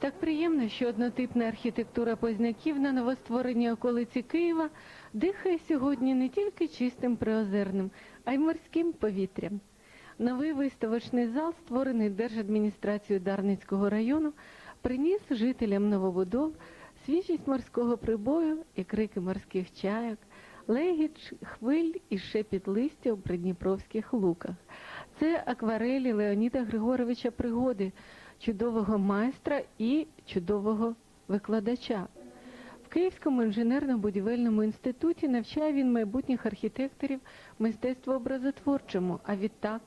Так приємно, що однотипна архітектура позняків на новоствореній околиці Києва дихає сьогодні не тільки чистим приозерним, а й морським повітрям. Новий виставочний зал, створений Держадміністрацією Дарницького району, приніс жителям новобудов свіжість морського прибою і крики морських чаяк, легіт хвиль і шепіт листя у придніпровських луках. Це акварелі Леоніда Григоровича Пригоди, чудового майстра і чудового викладача. В Київському інженерно-будівельному інституті навчає він майбутніх архітекторів мистецтву образотворчому, а відтак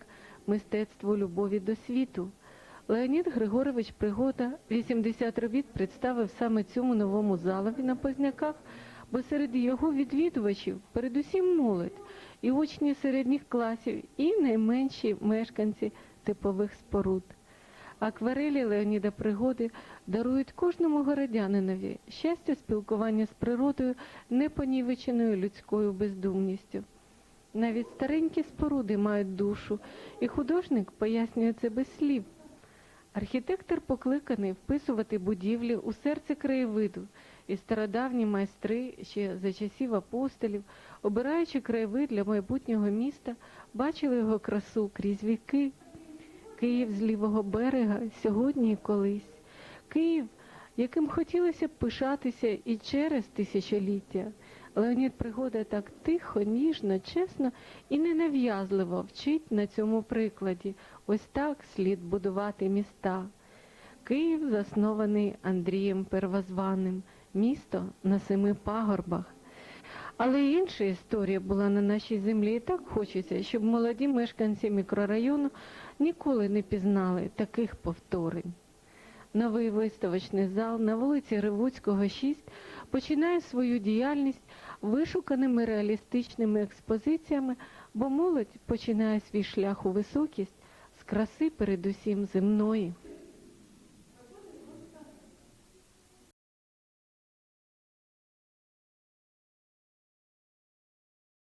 мистецтву любові до світу. Леонід Григорович Пригода 80 робіт представив саме цьому новому залові на Позняках, бо серед його відвідувачів передусім молодь, і учні середніх класів, і найменші мешканці типових споруд. Акварелі Леоніда Пригоди дарують кожному городянинові щастя спілкування з природою, непонівеченою людською бездумністю. Навіть старенькі споруди мають душу, і художник пояснює це без слів. Архітектор покликаний вписувати будівлі у серце краєвиду, і стародавні майстри ще за часів апостолів, обираючи краєвид для майбутнього міста, бачили його красу крізь віки. Київ з лівого берега сьогодні і колись. Київ, яким хотілося б пишатися і через тисячоліття. Леонід Пригода так тихо, ніжно, чесно і ненав'язливо вчить на цьому прикладі. Ось так слід будувати міста. Київ заснований Андрієм Первозваним, місто на семи пагорбах. Але й інша історія була на нашій землі, і так хочеться, щоб молоді мешканці мікрорайону ніколи не пізнали таких повторень. Новий виставочний зал на вулиці Ревуцького, 6 починає свою діяльність вишуканими реалістичними експозиціями, бо молодь починає свій шлях у високість з краси передусім земної.